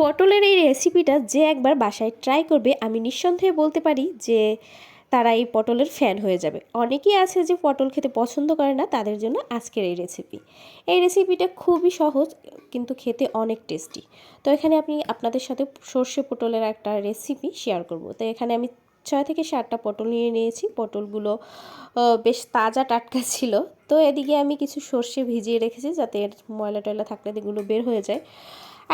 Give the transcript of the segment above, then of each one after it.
পটলের এই রেসিপিটা যে একবার বাসায় ট্রাই করবে, আমি নিঃসন্দেহে বলতে পারি যে তারা এই পটলের ফ্যান হয়ে যাবে। অনেকেই আছে যে পটল খেতে পছন্দ করে না, তাদের জন্য আজকের এই রেসিপি এই রেসিপিটা খুবই সহজ, কিন্তু খেতে অনেক টেস্টি তো এখানে আমি আপনাদের সাথে সর্ষে পটলের একটা রেসিপি শেয়ার করব। তো এখানে আমি ছয় থেকে সাতটা পটল নিয়ে নিয়েছি। পটলগুলো বেশ তাজা টাটকা ছিল। তো এদিকে আমি কিছু সর্ষে ভিজিয়ে রেখেছি যাতে এর ময়লা টয়লা থাকলে এগুলো বের হয়ে যায়।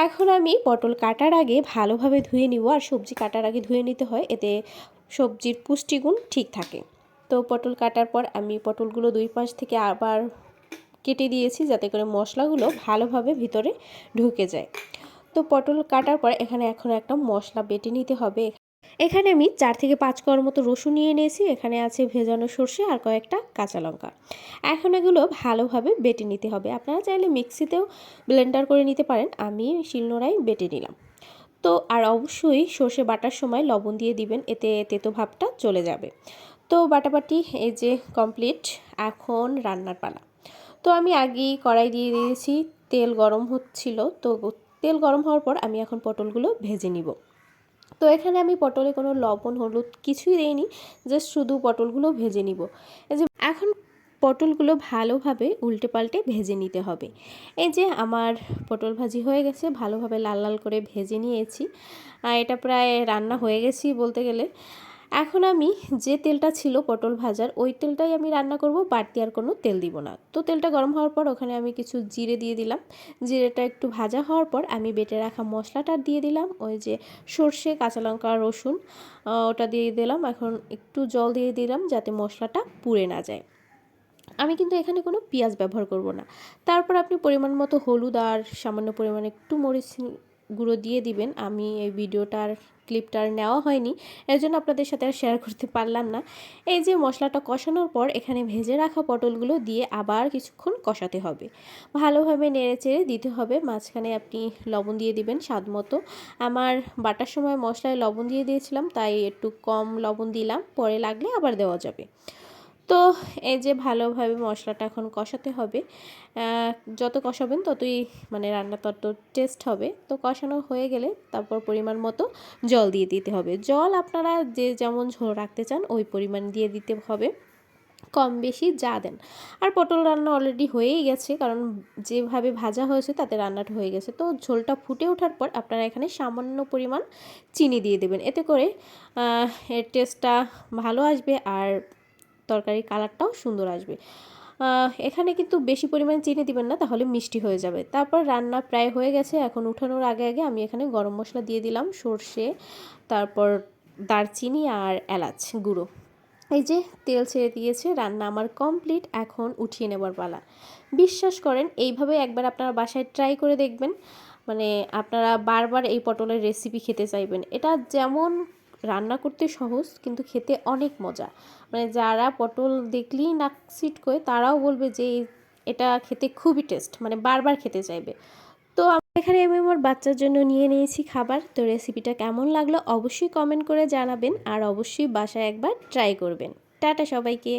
এখন আমি পটল কাটার আগে ভালোভাবে ধুয়ে নিব আর সবজি কাটার আগে ধুয়ে নিতে হয়, এতে সবজির পুষ্টিগুণ ঠিক থাকে। তো পটল কাটার পর আমি পটলগুলো দুই পাশ থেকে আবার কেটে দিয়েছি যাতে করে মশলাগুলো ভালোভাবে ভিতরে ঢুকে যায়। তো পটল কাটার পর এখানে এখন একটা মশলা বেটে নিতে হবে। এখানে আমি চার থেকে পাঁচ কোয়ার মতো রসুন নিয়ে নিয়েছি এখানে আছে ভেজানো সর্ষে আর কয়েকটা কাঁচা লঙ্কা। এখন এগুলো ভালোভাবে বেটে নিতে হবে। আপনারা চাইলে মিক্সিতেও ব্লেন্ডার করে নিতে পারেন। আমি শিলনোড়ায় বেটে নিলাম। তো, আর অবশ্যই সর্ষে বাটার সময় লবণ দিয়ে দিবেন। এতে তেতো ভাবটা চলে যাবে। তো, বাটাবাটি এই যে কমপ্লিট, এখন রান্নার পালা। তো, আমি আগেই কড়াই দিয়ে দিয়েছি। তেল গরম হচ্ছিল। তো, তেল গরম হওয়ার পর আমি এখন পটলগুলো ভেজে নিব। তো এখানে আমি পটলে কোনো লবণ, হলুদ কিছুই দেইনি জাস্ট শুধু পটলগুলো ভেজে নিব। এই যে এখন পটলগুলো ভালোভাবে উল্টে পাল্টে ভেজে নিতে হবে। এই যে আমার পটল ভাজি হয়ে গেছে, ভালোভাবে লাল লাল করে ভেজে নিয়েছি। আর এটা প্রায় রান্না হয়ে গেছি বলতে গেলে। এখন আমি যে তেলটা ছিল পটল ভাজার, ওই তেলটাই আমি রান্না করব, বাড়তি আর কোনো তেল দিব না। তো তেলটা গরম হওয়ার পর ওখানে আমি কিছু জিরে দিয়ে দিলাম। জিরেটা একটু ভাজা হওয়ার পর আমি বেটে রাখা মশলাটা দিয়ে দিলাম, ওই যে সর্ষে, কাঁচা লঙ্কা, রসুন ওটা দিয়ে দিলাম। এখন একটু জল দিয়ে দিলাম যাতে মশলাটা পুড়ে না যায়। আমি কিন্তু এখানে কোনো পেঁয়াজ ব্যবহার করব না। তারপর আপনি পরিমাণ মতো হলুদ আর সামান্য পরিমাণে একটু মরিচ গুঁড়ো দিয়ে দিবেন। আমি এই ভিডিওটার ক্লিপটার নেওয়া হয়নি এর জন্য আপনাদের সাথে আর শেয়ার করতে পারলাম না। এই যে মশলাটা কষানোর পর এখানে ভেজে রাখা পটলগুলো দিয়ে আবার কিছুক্ষণ কষাতে হবে। ভালোভাবে নেড়ে চেড়ে দিতে হবে, মাঝখানে আপনি লবণ দিয়ে দিবেন স্বাদ মতো। আমার বাটার সময় মশলায় লবণ দিয়ে দিয়েছিলাম, তাই একটু কম লবণ দিলাম, পরে লাগলে আবার দেওয়া যাবে। তো এই যে ভালোভাবে মশলাটা এখন কষাতে হবে। যত কষাবেন ততই মানে রান্না তত টেস্ট হবে। তো কষানো হয়ে গেলে তারপর পরিমাণ মতো জল দিয়ে দিতে হবে। জল আপনারা যে যেমন ঝোল রাখতে চান ওই পরিমাণ দিয়ে দিতে হবে। কম বেশি যা দেন। আর পটল রান্না অলরেডি হয়েই গেছে কারণ যেভাবে ভাজা হয়েছে তাতে রান্নাটা হয়ে গেছে। তো ঝোলটা ফুটে ওঠার পর আপনারা এখানে সামান্য পরিমাণ চিনি দিয়ে দেবেন। এতে করে এর টেস্টটা ভালো আসবে আর তরকারির কালারটাও সুন্দর আসবে। এখানে কিন্তু বেশি পরিমাণে চিনি দিবেন না, তাহলে মিষ্টি হয়ে যাবে। তারপর রান্না প্রায় হয়ে গেছে, এখন উঠানোর আগে আগে আমি এখানে গরম মশলা দিয়ে দিলাম, সর্ষে, তারপর দারচিনি আর এলাচ গুঁড়ো। এই যে তেল ছেড়ে দিয়েছে, রান্না আমার কমপ্লিট, এখন উঠিয়ে নেবার পালা। বিশ্বাস করেন, এইভাবে একবার আপনারা বাসায় ট্রাই করে দেখবেন। মানে আপনারা বারবার এই পটলের রেসিপি খেতে চাইবেন। এটা যেমন রান্না করতে সহজ, কিন্তু খেতে অনেক মজা। মানে যারা পটল দেখলেই নাক সিট করে, তারাও বলবে যে এটা খেতে খুবই টেস্ট মানে বারবার খেতে চাইবে। তো এখানে আমি আমার বাচ্চার জন্য নিয়ে নিয়েছি খাবার। তো রেসিপিটা কেমন লাগল অবশ্যই কমেন্ট করে জানাবেন, আর অবশ্যই বাসায় একবার ট্রাই করবেন। টাটা সবাইকে।